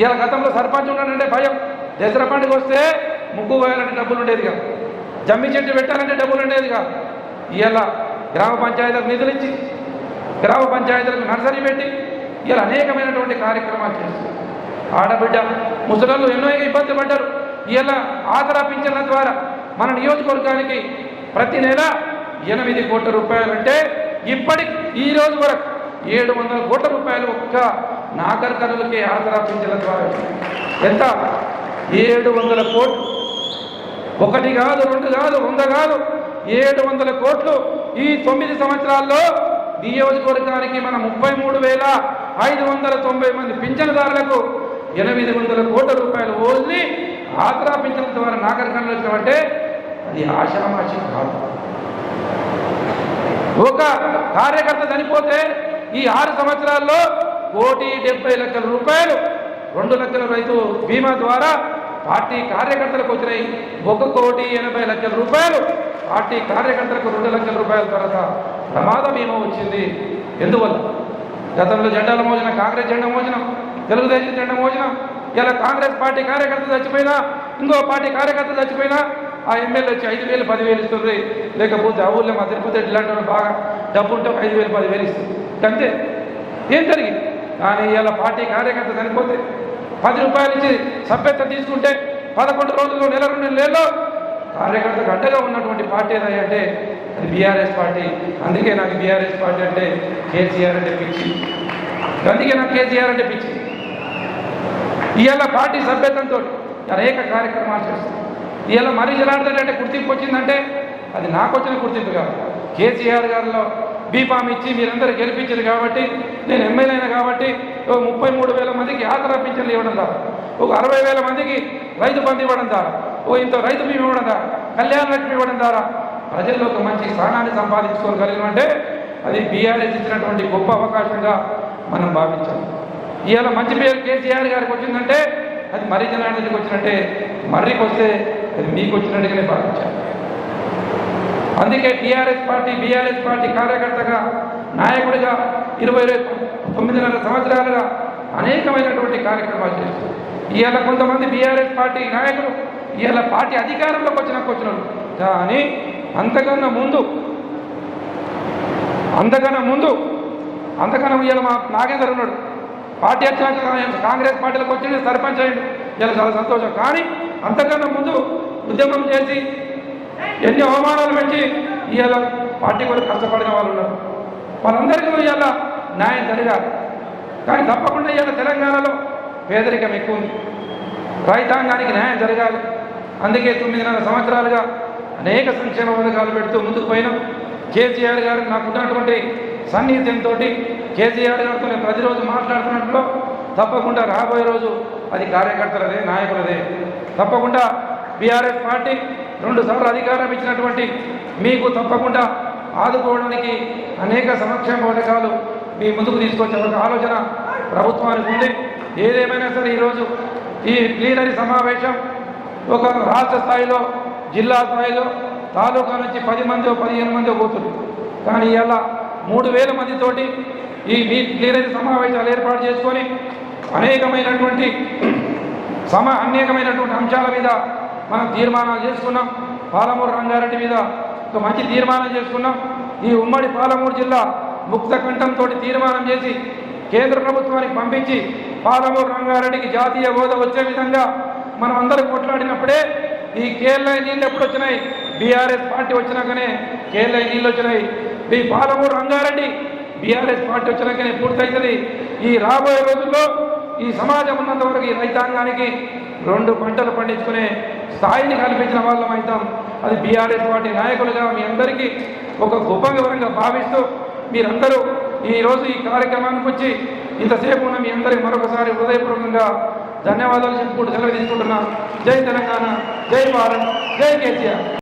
ఇవాళ గతంలో సర్పంచ్ ఉన్నాడంటే భయం. దసరా పండుగ వస్తే ముగ్గు పోయాలంటే డబ్బులు ఉండేది కాదు. జమ్మి చెట్టు పెట్టాలంటే డబ్బులు ఉండేది కాదు. ఇవాళ గ్రామ పంచాయతీలకు నిధులు ఇచ్చి గ్రామ పంచాయతీలకు నర్సరీ పెట్టి ఇలా అనేకమైనటువంటి కార్యక్రమాలు చేస్తారు ఆడబిడ్డ ముసలాళ్ళు ఎన్నో ఇబ్బంది పడ్డారు. ఇలా ఆసరా పింఛన్ల ద్వారా మన నియోజకవర్గానికి ప్రతి నెల ఎనిమిది కోట్ల రూపాయలు అంటే ఇప్పటి ఈ రోజు వరకు ఏడు వందల కోట్ల రూపాయలు ఒక్క నాగర్ కర్నూలుకి ఆసరా పింఛన్ల ద్వారా. ఎంత? ఏడు వందల కోట్లు. ఒకటి కాదు రెండు కాదు వంద కాదు. ఏడు వందల కోట్లు ఈ తొమ్మిది సంవత్సరాల్లో నియోజకవర్గానికి మన ముప్పై మూడు వేల ఐదు వందల తొంభై మంది పింఛన్దారులకు ఎనిమిది వందల కోట్ల రూపాయలు ఓన్లీ ఆసరా పింఛన్ల ద్వారా నాగరికంలో వచ్చామంటే అది ఆశామాషి కాదు. ఒక కార్యకర్త చనిపోతే ఈ ఆరు సంవత్సరాల్లో కోటి డెబ్బై లక్షల రూపాయలు రెండు లక్షల రైతు బీమా ద్వారా పార్టీ కార్యకర్తలకు వచ్చినాయి. ఒక కోటి ఎనభై లక్షల రూపాయలు పార్టీ కార్యకర్తలకు రెండు లక్షల రూపాయల తర్వాత ప్రమాద బీమా వచ్చింది. ఎందువల్ల? గతంలో జెండాల మోజనం కాంగ్రెస్ జెండా మోజనం తెలుగుదేశం జెండా మోజనం ఇలా కాంగ్రెస్ పార్టీ కార్యకర్త చచ్చిపోయినా ఇంకో పార్టీ కార్యకర్త చచ్చిపోయినా ఆ ఎమ్మెల్యే వచ్చి ఐదు వేలు పదివేలు ఇస్తుంది. లేకపోతే ఆ ఊళ్ళో మా తిరుపతి ఇలాంటి వాళ్ళు బాగా డబ్బు ఉంటే ఐదు వేలు పదివేలు ఇస్తుంది. అంతే. ఏం జరిగింది? కానీ ఇలా పార్టీ కార్యకర్త చనిపోతే పది రూపాయలు ఇచ్చి సభ్యత తీసుకుంటే పదకొండు రోజులు నెల రెండు నెలలో కార్యకర్తకు అడ్డగా ఉన్నటువంటి పార్టీ ఏదయ్యా అంటే అది బీఆర్ఎస్ పార్టీ. అందుకే నాకు బీఆర్ఎస్ పార్టీ అంటే కేసీఆర్ అంటే పిచ్చి. అందుకే నాకు కేసీఆర్ అంటే పిచ్చి. ఇవాళ పార్టీ సభ్యతంతో అనేక కార్యక్రమాలు చేస్తాం. ఇవాళ మరీ జనార్దన్ అంటే గుర్తింపు వచ్చిందంటే అది నాకు వచ్చిన గుర్తింపు కాదు. కేసీఆర్ గారిలో బీఫామ్ ఇచ్చి మీరందరూ గెలిపించారు కాబట్టి నేను ఎమ్మెల్యేనా కాబట్టి ఒక ముప్పై మూడు వేల మందికి యాత్ర పింఛన్లు ఇవ్వడం ద్వారా ఒక అరవై వేల మందికి రైతు బంధు ఇవ్వడం ద్వారా ఓ ఇంత రైతు బీమా ఇవ్వడం ద్వారా కళ్యాణ లక్ష్మి ఇవ్వడం ద్వారా ప్రజల్లో ఒక మంచి స్థానాన్ని సంపాదించుకోగలిగినంటే అది బీఆర్ఎస్ ఇచ్చినటువంటి గొప్ప అవకాశంగా మనం భావించాం ఇవాళ మంచి పేరు కేసీఆర్ గారికి వచ్చిందంటే అది మర్రి జనానికి వచ్చినట్టే మర్రికి వస్తే అది మీకు వచ్చినట్టుగానే భావించాలి. అందుకే టీఆర్ఎస్ పార్టీ బీఆర్ఎస్ పార్టీ కార్యకర్తగా నాయకుడిగా ఇరవై తొమ్మిదిన్నర సంవత్సరాలుగా అనేకమైనటువంటి కార్యక్రమాలు చేస్తారు ఇవాళ కొంతమంది బీఆర్ఎస్ పార్టీ నాయకులు ఇవాళ పార్టీ అధికారంలోకి వచ్చినాక వచ్చినారు కానీ అంతకన్నా ముందు అంతకన్నా ముందు అంతకన్నా ఇవాళ మా నాగేందర్ ఉన్నాడు. పార్టీ వచ్చినాక కాంగ్రెస్ పార్టీలకు వచ్చింది సర్పంచ్ అయ్యిండు. ఇలా చాలా సంతోషం. కానీ అంతకన్నా ముందు ఉద్యమం చేసి ఎన్ని అవమానాలు పెట్టి ఇవాళ పార్టీ కూడా కష్టపడిన వాళ్ళు ఉన్నారు. వాళ్ళందరికీ ఇవాళ న్యాయం జరగాలి. కానీ తప్పకుండా ఇవాళ తెలంగాణలో పేదరికం ఎక్కువ ఉంది. రైతాంగానికి న్యాయం జరగాలి. అందుకే తొమ్మిదిన్నర సంవత్సరాలుగా అనేక సంక్షేమ పథకాలు పెడుతూ ముందుకు పోయినాం. కేసీఆర్ గారు నాకున్నటువంటి సన్నిహితంతో కేసీఆర్ గారితో నేను ప్రతిరోజు మాట్లాడుతున్నట్లు తప్పకుండా రాబోయే రోజు అది కార్యకర్తలదే నాయకులదే. తప్పకుండా బీఆర్ఎస్ పార్టీ రెండు సార్లు అధికారం ఇచ్చినటువంటి మీకు తప్పకుండా ఆదుకోవడానికి అనేక సంక్షేమ పథకాలు మీ ముందుకు తీసుకొచ్చే ఒక ఆలోచన ప్రభుత్వానికి ఉంది. ఏదేమైనా సరే ఈరోజు ఈ ప్లీనరీ సమావేశం ఒక రాష్ట్ర స్థాయిలో జిల్లా స్థాయిలో తాలూకా నుంచి పది మంది పదిహేను మంది పోతుంది. కానీ ఇలా మూడు వేల మందితోటి ఈ మీ ప్లీనరీ సమావేశాలు ఏర్పాటు చేసుకొని అనేకమైనటువంటి సమ అనేకమైనటువంటి అంశాల మీద మనం తీర్మానాలు చేసుకున్నాం. పాలమూరు రంగారెడ్డి మీద ఒక మంచి తీర్మానం చేసుకున్నాం. ఈ ఉమ్మడి పాలమూరు జిల్లా ముక్త కంఠంతో తీర్మానం చేసి కేంద్ర ప్రభుత్వానికి పంపించి పాలమూరు రంగారెడ్డికి జాతీయ హోదా వచ్చే విధంగా మనం అందరం కొట్లాడినప్పుడే ఈ కేఎల్ఐ నీళ్ళు ఎప్పుడు వచ్చినాయి? బీఆర్ఎస్ పార్టీ వచ్చినాకనే కేఎల్ఐ నీళ్ళు వచ్చినాయి. ఈ పాలమూరు రంగారెడ్డి బీఆర్ఎస్ పార్టీ వచ్చినాకనే పూర్తవుతుంది ఈ రాబోయే రోజుల్లో ఈ సమాజం ఉన్నంత వరకు ఈ రైతాంగానికి రెండు పంటలు పండించుకునే స్థాయిని కల్పించిన వాళ్ళం అవుతాం. అది బీఆర్ఎస్ పార్టీ నాయకులుగా మీ అందరికీ ఒక గొప్ప వివరంగా భావిస్తూ మీరందరూ ఈరోజు ఈ కార్యక్రమానికి వచ్చి ఇంతసేపు ఉన్న మీ అందరికీ మరొకసారి హృదయపూర్వకంగా ధన్యవాదాలు చెప్పుకుంటూ సెలవు తీసుకుంటున్నాను జై తెలంగాణ జై భారత్ జై కేసీఆర్.